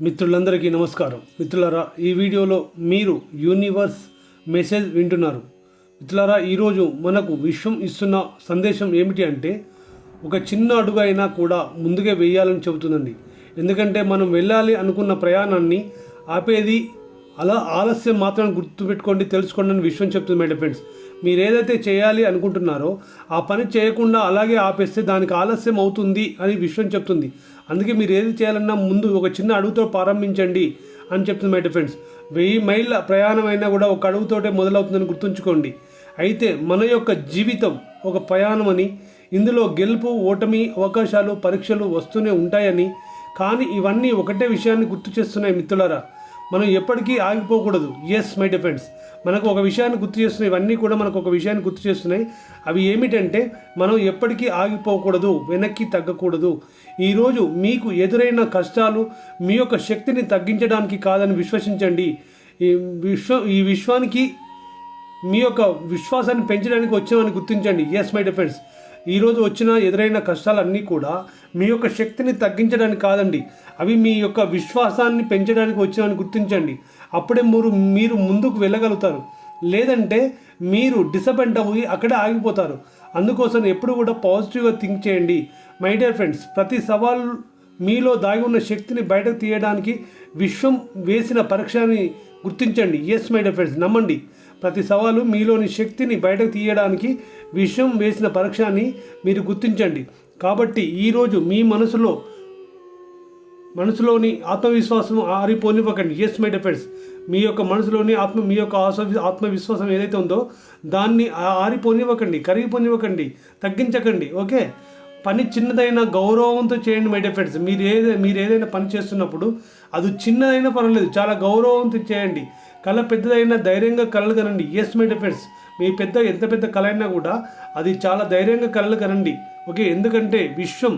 మిత్రులందరికీ నమస్కారం. మిత్రులారా ఈ వీడియోలో మీరు యూనివర్స్ మెసేజ్ వింటున్నారు. మిత్రులారా ఈరోజు మనకు విశ్వం ఇస్తున్న సందేశం ఏమిటి అంటే ఒక చిన్న అడుగు అయినా కూడా ముందుగా వేయాలని చెబుతుందండి. ఎందుకంటే మనం వెళ్ళాలి అనుకున్న ప్రయాణాన్ని ఆపేది అలా ఆలస్యం మాత్రం గుర్తుపెట్టుకోండి తెలుసుకోండి అని విశ్వం చెప్తుంది మై ఫ్రెండ్స్. మీరు ఏదైతే చేయాలి అనుకుంటున్నారో ఆ పని చేయకుండా అలాగే ఆపేస్తే దానికి ఆలస్యం అవుతుంది అని విశ్వం చెప్తుంది. అందుకే మీరు ఏది చేయాలన్నా ముందు ఒక చిన్న అడుగుతో ప్రారంభించండి అని చెప్తుంది మై ఫ్రెండ్స్. వెయ్యి మైళ్ళ ప్రయాణం అయినా కూడా ఒక అడుగుతోటే మొదలవుతుందని గుర్తుంచుకోండి. అయితే మన యొక్క జీవితం ఒక ప్రయాణం అని ఇందులో గెలుపు ఓటమి అవకాశాలు పరీక్షలు వస్తూనే ఉంటాయని కానీ ఇవన్నీ ఒకటే విషయాన్ని గుర్తు చేస్తున్నాయి మిత్రులారా. మనం ఎప్పటికీ ఆగిపోకూడదు. ఎస్ మై డిఫెండ్స్ మనకు ఒక విషయాన్ని గుర్తు చేస్తున్నాయి. ఇవన్నీ కూడా మనకు ఒక విషయాన్ని గుర్తు చేస్తున్నాయి. అవి ఏమిటంటే మనం ఎప్పటికీ ఆగిపోకూడదు. వెనక్కి తగ్గకూడదు. ఈరోజు మీకు ఎదురైన కష్టాలు మీ యొక్క శక్తిని తగ్గించడానికి కాదని విశ్వసించండి. ఈ విశ్వ ఈ విశ్వానికి మీ యొక్క విశ్వాసాన్ని పెంచడానికి వచ్చామని గుర్తించండి. ఎస్ మై డిఫెండ్స్ ఈరోజు వచ్చిన ఎదురైన కష్టాలన్నీ కూడా మీ యొక్క శక్తిని తగ్గించడానికి కాదండి. అవి మీ యొక్క విశ్వాసాన్ని పెంచడానికి వచ్చినని గుర్తించండి. అప్పుడే మీరు మీరు ముందుకు వెళ్ళగలుగుతారు. లేదంటే మీరు డిసప్పాయింట్ అయ్యి అక్కడే ఆగిపోతారు. అందుకోసం ఎప్పుడు కూడా పాజిటివ్గా థింక్ చేయండి. మై డియర్ ఫ్రెండ్స్ ప్రతి సవాల్ మీలో దాగి ఉన్న శక్తిని బయటకు తీయడానికి విశ్వం వేసిన పరీక్షని గుర్తించండి. ఎస్ మై డియర్ ఫ్రెండ్స్ నమ్మండి. ప్రతి సవాలు మీలోని శక్తిని బయటకు తీయడానికి విషయం వేసిన పరీక్షని మీరు గుర్తించండి. కాబట్టి ఈరోజు మీ మనసులో మనసులోని ఆత్మవిశ్వాసం ఆరిపోనివ్వకండి. ఎస్ మై డిఫెండ్స్ మీ యొక్క మనసులోని ఆత్మ మీ యొక్క ఆత్మవిశ్వాసం ఏదైతే ఉందో దాన్ని ఆరిపోనివ్వకండి కరిగిపోనివ్వకండి తగ్గించకండి. ఓకే? పని చిన్నదైన గౌరవంతో చేయండి మై డిఫెండ్స్ మీరు ఏదైనా మీరు ఏదైనా పని చేస్తున్నప్పుడు అది చిన్నదైనా పర్వాలేదు. చాలా గౌరవంతో చేయండి. కళ పెద్దదైనా ధైర్యంగా కళలు కనండి. ఎస్ మై డిఫెండ్స్ మీ పెద్ద ఎంత పెద్ద కళ అయినా కూడా అది చాలా ధైర్యంగా కళలు కనండి. ఓకే ఎందుకంటే విశ్వం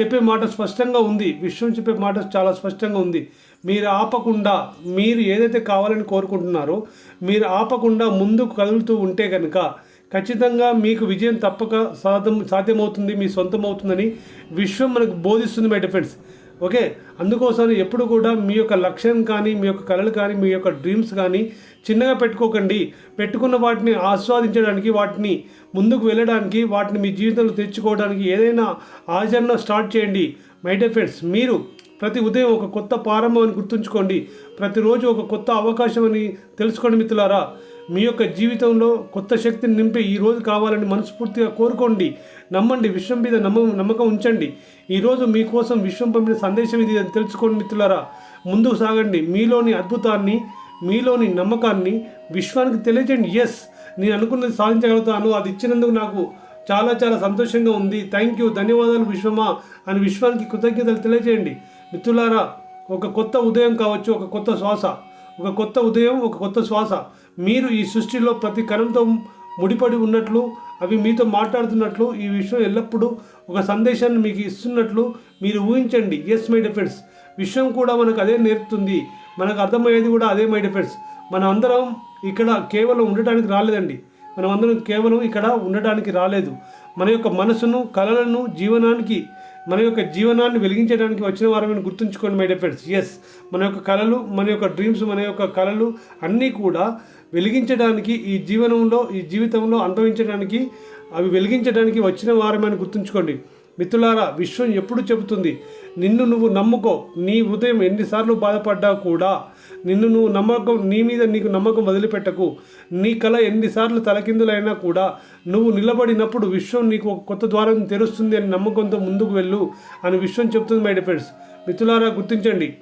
చెప్పే మాట స్పష్టంగా ఉంది. విశ్వం చెప్పే మాట చాలా స్పష్టంగా ఉంది. మీరు ఆపకుండా మీరు ఏదైతే కావాలని కోరుకుంటున్నారో మీరు ఆపకుండా ముందుకు కదులుతూ ఉంటే కనుక ఖచ్చితంగా మీకు విజయం తప్పక సాధ్యం సాధ్యమవుతుంది మీ సొంతం అవుతుందని విశ్వం మనకు బోధిస్తుంది మై డిఫెండ్స్ ఓకే? అందుకోసం ఎప్పుడు కూడా మీ యొక్క లక్ష్యం కానీ మీ యొక్క కళలు కానీ మీ యొక్క డ్రీమ్స్ కానీ చిన్నగా పెట్టుకోకండి. పెట్టుకున్న వాటిని ఆస్వాదించడానికి వాటిని ముందుకు వెళ్ళడానికి వాటిని మీ జీవితంలో తెచ్చుకోవడానికి ఏదైనా ఆచరణ స్టార్ట్ చేయండి. మై డియర్ ఫ్రెండ్స్ మీరు ప్రతి ఉదయం ఒక కొత్త ప్రారంభం అని గుర్తుంచుకోండి. ప్రతిరోజు ఒక కొత్త అవకాశం అని తెలుసుకోండి మిత్రులారా. మీ యొక్క జీవితంలో కొత్త శక్తిని నింపే ఈ రోజు కావాలని మనస్ఫూర్తిగా కోరుకోండి. నమ్మండి విశ్వం మీద నమ్మ నమ్మకం ఉంచండి. ఈరోజు మీకోసం విశ్వం పంపిన సందేశం ఇది అని తెలుసుకోండి మిత్రులారా. ముందుకు సాగండి. మీలోని అద్భుతాన్ని మీలోని నమ్మకాన్ని విశ్వానికి తెలియజేయండి ఎస్ నేను అనుకున్నది సాధించగలుగుతాను. అది ఇచ్చినందుకు నాకు చాలా చాలా సంతోషంగా ఉంది. థ్యాంక్ యూ ధన్యవాదాలు విశ్వమా అని విశ్వానికి కృతజ్ఞతలు తెలియజేయండి మిత్రులారా ఒక కొత్త ఉదయం కావచ్చు ఒక కొత్త శ్వాస. ఒక కొత్త ఉదయం ఒక కొత్త శ్వాస. మీరు ఈ సృష్టిలో ప్రతి కణంతో ముడిపడి ఉన్నట్లు అవి మీతో మాట్లాడుతున్నట్లు ఈ విశ్వం ఎల్లప్పుడూ ఒక సందేశాన్ని మీకు ఇస్తున్నట్లు మీరు ఊహించండి. ఎస్ మై డిఫెండ్స్ విశ్వం కూడా మనకు అదే నేర్పుతుంది. మనకు అర్థమయ్యేది కూడా అదే మై డిఫెండ్స్ మనం అందరం ఇక్కడ కేవలం ఉండటానికి రాలేదండి. మనం అందరం కేవలం ఇక్కడ ఉండటానికి రాలేదు. మన యొక్క మనసును కళలను జీవనానికి మన యొక్క జీవనాన్ని వెలిగించడానికి వచ్చిన వారమని గుర్తుంచుకోండి మై డిఫెండ్స్ ఎస్ మన యొక్క కళలు మన యొక్క డ్రీమ్స్ మన యొక్క కళలు అన్నీ కూడా వెలిగించడానికి ఈ జీవనంలో ఈ జీవితంలో అనుభవించడానికి అవి వెలిగించడానికి వచ్చిన వారమని గుర్తుంచుకోండి. మిత్రులారా విశ్వం ఎప్పుడు చెబుతుంది నిన్ను నువ్వు నమ్ముకో నీ హృదయం ఎన్నిసార్లు బాధపడ్డా కూడా నిన్ను నువ్వు నమ్మకం నీ మీద నీకు నమ్మకం వదిలిపెట్టకు నీ కళ ఎన్నిసార్లు తలకిందులైనా కూడా నువ్వు నిలబడినప్పుడు విశ్వం నీకు ఒక కొత్త ద్వారం తెరుస్తుంది అని నమ్మకంతో ముందుకు వెళ్ళు అని విశ్వం చెప్తుంది మై డిఫెండ్స్ మిత్రులారా గుర్తించండి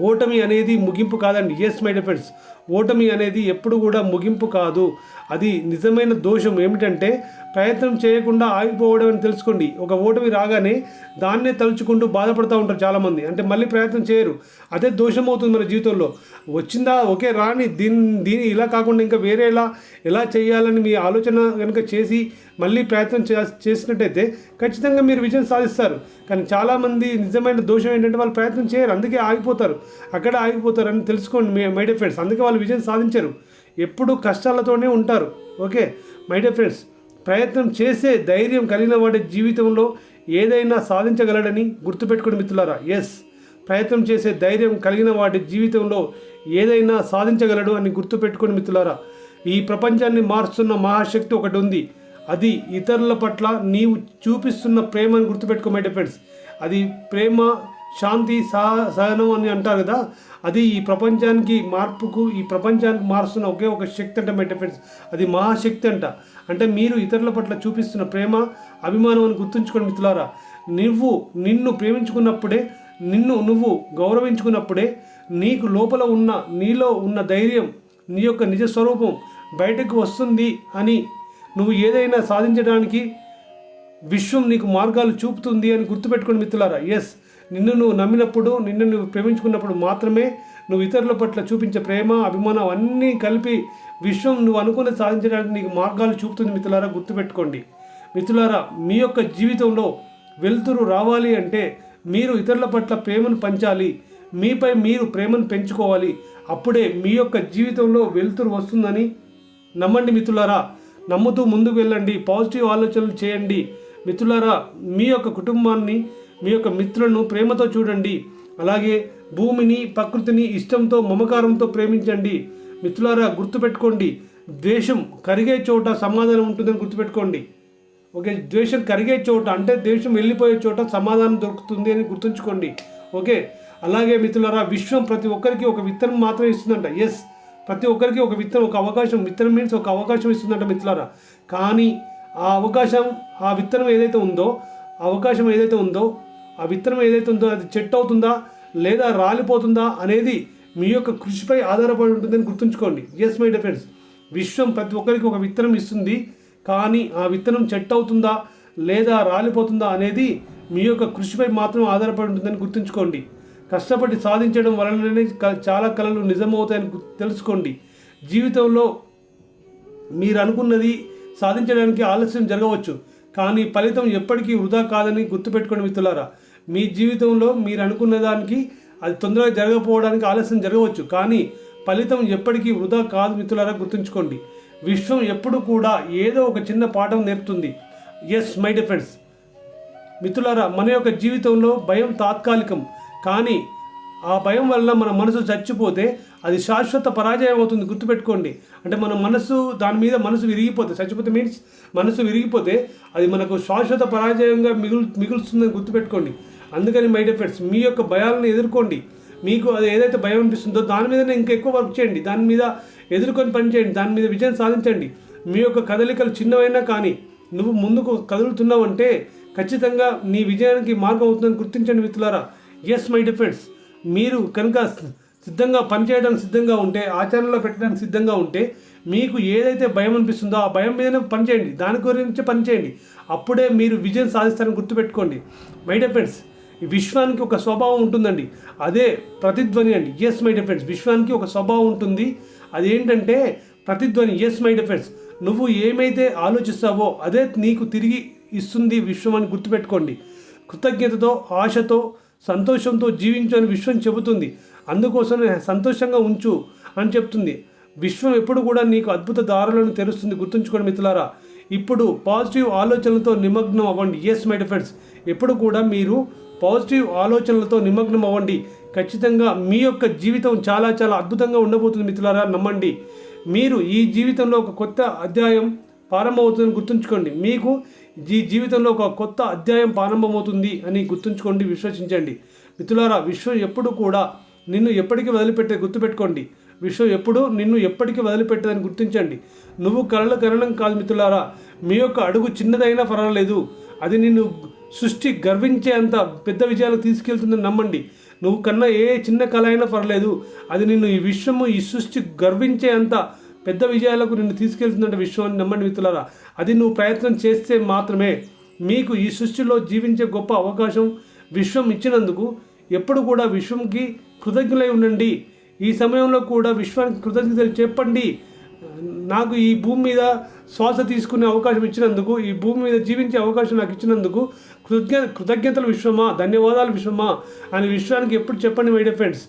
ఓటమి అనేది ముగింపు కాదండి. ఎస్ మై డిఫెండ్స్ ఓటమి అనేది ఎప్పుడు కూడా ముగింపు కాదు. అది నిజమైన దోషం ఏమిటంటే ప్రయత్నం చేయకుండా ఆగిపోవడం అని తెలుసుకోండి. ఒక ఓటమి రాగానే దాన్నే తలుచుకుంటూ బాధపడుతూ ఉంటారు చాలామంది. అంటే మళ్ళీ ప్రయత్నం చేయరు. అదే దోషం అవుతుంది మన జీవితంలో. వచ్చిందా ఓకే రాని దీని దీని ఇలా కాకుండా ఇంకా వేరే ఎలా ఎలా చేయాలని మీ ఆలోచన కనుక చేసి మళ్ళీ ప్రయత్నం చేసినట్టయితే ఖచ్చితంగా మీరు విజయం సాధిస్తారు. కానీ చాలామంది నిజమైన దోషం ఏంటంటే వాళ్ళు ప్రయత్నం చేయరు. అందుకే ఆగిపోతారు. అక్కడ ఆగిపోతారు అని తెలుసుకోండి మీ మై డియర్ ఫ్రెండ్స్ అందుకే వాళ్ళు విజయం సాధించరు. ఎప్పుడు కష్టాలతోనే ఉంటారు. ఓకే మై డియర్ ఫ్రెండ్స్ ప్రయత్నం చేసే ధైర్యం కలిగిన వాడి జీవితంలో ఏదైనా సాధించగలడని గుర్తుపెట్టుకుని మిత్రులారా ఎస్ ప్రయత్నం చేసే ధైర్యం కలిగిన వాడి జీవితంలో ఏదైనా సాధించగలడు అని గుర్తుపెట్టుకుని మిత్రులారా ఈ ప్రపంచాన్ని మారుస్తున్న మహాశక్తి ఒకటి ఉంది. అది ఇతరుల పట్ల నీవు చూపిస్తున్న ప్రేమను గుర్తుపెట్టుకో మై ఫ్రెండ్స్ అది ప్రేమ శాంతి సహ సహనం అని అంటారు కదా అది ఈ ప్రపంచానికి మార్పుకు ఈ ప్రపంచానికి మారుస్తున్న ఒకే ఒక శక్తి అంట మై ఫ్రెండ్స్. అది మహాశక్తి అంట. అంటే మీరు ఇతరుల పట్ల చూపిస్తున్న ప్రేమ అభిమానం అని గుర్తుంచుకోండి మిత్రులారా. నువ్వు నిన్ను ప్రేమించుకున్నప్పుడే నిన్ను నువ్వు గౌరవించుకున్నప్పుడే నీకు లోపల ఉన్న నీలో ఉన్న ధైర్యం నీ యొక్క నిజ స్వరూపం బయటకు వస్తుంది అని నువ్వు ఏదైనా సాధించడానికి విశ్వం నీకు మార్గాలు చూపుతుంది అని గుర్తుపెట్టుకోండి మిత్రులారా. ఎస్ నిన్ను నువ్వు నమ్మినప్పుడు నిన్ను నువ్వు ప్రేమించుకున్నప్పుడు మాత్రమే నువ్వు ఇతరుల పట్ల చూపించే ప్రేమ అభిమానం అన్నీ కలిపి విశ్వం నువ్వు అనుకుని సాధించడానికి నీకు మార్గాలు చూపుతుంది మిత్రులారా గుర్తుపెట్టుకోండి. మిత్రులారా మీ యొక్క జీవితంలో వెలుతురు రావాలి అంటే మీరు ఇతరుల పట్ల ప్రేమను పంచాలి మీపై మీరు ప్రేమను పెంచుకోవాలి. అప్పుడే మీ యొక్క జీవితంలో వెలుతురు వస్తుందని నమ్మండి మిత్రులారా. నమ్ముతూ ముందుకు వెళ్ళండి పాజిటివ్ ఆలోచనలు చేయండి. మిత్రులారా మీ యొక్క కుటుంబాన్ని మీ యొక్క మిత్రులను ప్రేమతో చూడండి. అలాగే భూమిని ప్రకృతిని ఇష్టంతో మమకారంతో ప్రేమించండి. మిత్రులారా గుర్తుపెట్టుకోండి. ద్వేషం కరిగే చోట సమాధానం ఉంటుందని గుర్తుపెట్టుకోండి. ఓకే ద్వేషం కరిగే చోట అంటే ద్వేషం వెళ్ళిపోయే చోట సమాధానం దొరుకుతుంది అని గుర్తుంచుకోండి. ఓకే అలాగే మిత్రులారా విశ్వం ప్రతి ఒక్కరికి ఒక విత్తనం మాత్రమే ఇస్తుందంట. ఎస్ ప్రతి ఒక్కరికి ఒక విత్తనం ఒక అవకాశం విత్తనం మీన్స్ ఒక అవకాశం ఇస్తుందంట మిత్రులారా. కానీ ఆ అవకాశం ఆ విత్తనం ఏదైతే ఉందో ఆ అవకాశం ఏదైతే ఉందో ఆ విత్తనం ఏదైతే ఉందో అది చెట్టు అవుతుందా లేదా రాలిపోతుందా అనేది మీ యొక్క కృషిపై ఆధారపడి ఉంటుందని గుర్తుంచుకోండి. ఎస్ మై డిఫెండ్స్ విశ్వం ప్రతి ఒక్కరికి ఒక విత్తనం ఇస్తుంది. కానీ ఆ విత్తనం చెట్టు అవుతుందా లేదా రాలిపోతుందా అనేది మీ యొక్క కృషిపై మాత్రం ఆధారపడి ఉంటుందని గుర్తుంచుకోండి. కష్టపడి సాధించడం వలననే క- చాలా కళలు నిజమవుతాయని తెలుసుకోండి. జీవితంలో మీరు అనుకున్నది సాధించడానికి ఆలస్యం జరగవచ్చు. కానీ ఫలితం ఎప్పటికీ వృధా కాదని గుర్తుపెట్టుకోండి మిత్రులారా. మీ జీవితంలో మీరు అనుకున్న దానికి అది తొందరగా జరగకపోవడానికి ఆలస్యం జరగవచ్చు. కానీ ఫలితం ఎప్పటికీ వృధా కాదు మిత్రులారా గుర్తుంచుకోండి. విశ్వం ఎప్పుడు కూడా ఏదో ఒక చిన్న పాఠం నేర్పుతుంది. ఎస్ మై డిఫెండ్స్ మిత్రులారా మన యొక్క జీవితంలో భయం తాత్కాలికం. కానీ ఆ భయం వల్ల మన మనసు చచ్చిపోతే అది శాశ్వత పరాజయం అవుతుంది. గుర్తుపెట్టుకోండి. అంటే మన మనసు దాని మీద మనసు విరిగిపోతే చచ్చిపోతే మీన్స్ మనసు విరిగిపోతే అది మనకు శాశ్వత పరాజయంగా మిగులు మిగులుస్తుందని గుర్తుపెట్టుకోండి. అందుకని మై ఎఫెక్ట్స్ మీ యొక్క భయాలను ఎదుర్కోండి. మీకు అది ఏదైతే భయం అనిపిస్తుందో దాని మీదనే ఇంకా ఎక్కువ వర్క్ చేయండి. దాని మీద ఎదుర్కొని పని చేయండి. దాని మీద విజయం సాధించండి. మీ యొక్క కదలికలు చిన్నవైనా కానీ నువ్వు ముందుకు కదులుతున్నావంటే ఖచ్చితంగా నీ విజయానికి మార్గం అవుతుందని గుర్తించండి మిత్రులారా. ఎస్ మై డిఫెండ్స్ మీరు కనుక సిద్ధంగా పనిచేయడానికి సిద్ధంగా ఉంటే ఆచరణలో పెట్టడానికి సిద్ధంగా ఉంటే మీకు ఏదైతే భయం అనిపిస్తుందో ఆ భయం మీదనే పనిచేయండి దాని గురించి పనిచేయండి అప్పుడే మీరు విజయం సాధిస్తారని గుర్తుపెట్టుకోండి. మై డిఫెండ్స్ విశ్వానికి ఒక స్వభావం ఉంటుందండి. అదే ప్రతిధ్వని అండి. ఎస్ మై డిఫెన్స్ విశ్వానికి ఒక స్వభావం ఉంటుంది. అదేంటంటే ప్రతిధ్వని ఎస్ మై డిఫెన్స్ నువ్వు ఏమైతే ఆలోచిస్తావో అదే నీకు తిరిగి ఇస్తుంది విశ్వం అని గుర్తుపెట్టుకోండి. కృతజ్ఞతతో ఆశతో సంతోషంతో జీవించు అని విశ్వం చెబుతుంది. అందుకోసం సంతోషంగా ఉంచు అని చెప్తుంది. విశ్వం ఎప్పుడు కూడా నీకు అద్భుత దారులను తెరుస్తుంది. గుర్తుంచుకోండి మిత్రులారా. ఇప్పుడు పాజిటివ్ ఆలోచనలతో నిమగ్నం అవ్వండి. ఎస్ మై డిఫెండ్స్ ఎప్పుడు కూడా మీరు పాజిటివ్ ఆలోచనలతో నిమగ్నం అవ్వండి. ఖచ్చితంగా మీ యొక్క జీవితం చాలా చాలా అద్భుతంగా ఉండబోతుంది మిత్రులారా నమ్మండి. మీరు ఈ జీవితంలో ఒక కొత్త అధ్యాయం ప్రారంభమవుతుందని గుర్తుంచుకోండి. మీకు ఈ జీవితంలో ఒక కొత్త అధ్యాయం ప్రారంభమవుతుంది అని గుర్తుంచుకోండి విశ్వసించండి. మిత్రులారా విశ్వం ఎప్పుడు కూడా నిన్ను ఎప్పటికీ వదిలిపెట్టే గుర్తుపెట్టుకోండి. విశ్వం ఎప్పుడు నిన్ను ఎప్పటికీ వదిలిపెట్టదని గుర్తించండి. నువ్వు కలలు కనడం కాదు మిత్రులారా. మీ యొక్క అడుగు చిన్నదైనా పర్వాలేదు. అది నిన్ను సృష్టి గర్వించే అంత పెద్ద విజయాలకు తీసుకెళ్తుందని నమ్మండి. నువ్వు కన్నా ఏ చిన్న కళ అయినా పర్లేదు. అది నిన్ను ఈ విశ్వము ఈ సృష్టి గర్వించే అంత పెద్ద విజయాలకు నిన్ను తీసుకెళ్తుందంటే విశ్వాన్ని నమ్మండి మిత్రులారా. అది నువ్వు ప్రయత్నం చేస్తే మాత్రమే మీకు ఈ సృష్టిలో జీవించే గొప్ప అవకాశం విశ్వం ఇచ్చినందుకు ఎప్పుడు కూడా విశ్వంకి కృతజ్ఞులై ఉండండి. ఈ సమయంలో కూడా విశ్వానికి కృతజ్ఞతలు చెప్పండి. నాకు ఈ భూమి మీద శ్వాస తీసుకునే అవకాశం ఇచ్చినందుకు ఈ భూమి మీద జీవించే అవకాశం నాకు ఇచ్చినందుకు కృతజ్ఞ కృతజ్ఞతలు విశ్వమా ధన్యవాదాలు విశ్వమా అని విశ్వానికి ఎప్పుడు చెప్పండి మై డియర్ ఫ్రెండ్స్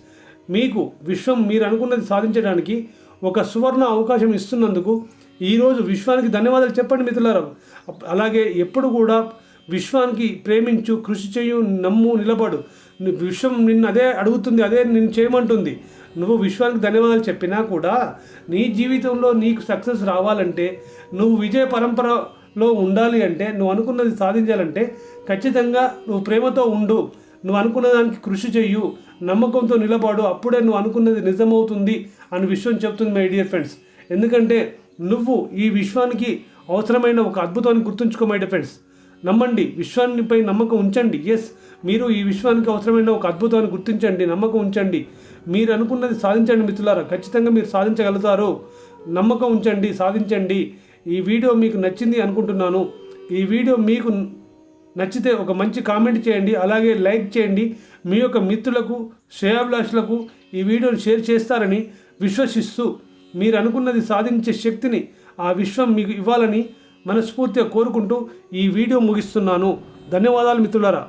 మీకు విశ్వం మీరు అనుకున్నది సాధించడానికి ఒక సువర్ణ అవకాశం ఇస్తున్నందుకు ఈరోజు విశ్వానికి ధన్యవాదాలు చెప్పండి మిత్రులారా. అలాగే ఎప్పుడు కూడా విశ్వానికి ప్రేమించు కృషి చేయు నమ్ము నిలబడు. విశ్వం నిన్ను అదే అడుగుతుంది అదే నిన్ను చేయమంటుంది. నువ్వు విశ్వానికి ధన్యవాదాలు చెప్పినా కూడా నీ జీవితంలో నీకు సక్సెస్ రావాలంటే నువ్వు విజయ పరంపరలో ఉండాలి అంటే నువ్వు అనుకున్నది సాధించాలంటే ఖచ్చితంగా నువ్వు ప్రేమతో ఉండు. నువ్వు అనుకున్న దానికి కృషి చెయ్యు. నమ్మకంతో నిలబడు. అప్పుడే నువ్వు అనుకున్నది నిజమవుతుంది అని విశ్వం చెప్తుంది మై డియర్ ఫ్రెండ్స్ ఎందుకంటే నువ్వు ఈ విశ్వానికి అవసరమైన ఒక అద్భుతాన్ని గుర్తుంచుకో మై డియర్ ఫ్రెండ్స్ నమ్మండి. విశ్వానిపై నమ్మకం ఉంచండి. ఎస్ మీరు ఈ విశ్వానికి అవసరమైన ఒక అద్భుతాన్ని గుర్తించండి నమ్మకం ఉంచండి. మీరు అనుకున్నది సాధించండి మిత్రులారా. ఖచ్చితంగా మీరు సాధించగలుగుతారు. నమ్మకం ఉంచండి సాధించండి. ఈ వీడియో మీకు నచ్చింది అనుకుంటున్నాను. ఈ వీడియో మీకు నచ్చితే ఒక మంచి కామెంట్ చేయండి అలాగే లైక్ చేయండి. మీ యొక్క మిత్రులకు శ్రేయాభిలాషులకు ఈ వీడియోని షేర్ చేస్తారని విశ్వసిస్తూ మీరు అనుకున్నది సాధించే శక్తిని ఆ విశ్వం మీకు ఇవ్వాలని మనస్ఫూర్తిగా కోరుకుంటూ ఈ వీడియో ముగిస్తున్నాను. ధన్యవాదాలు మిత్రులారా.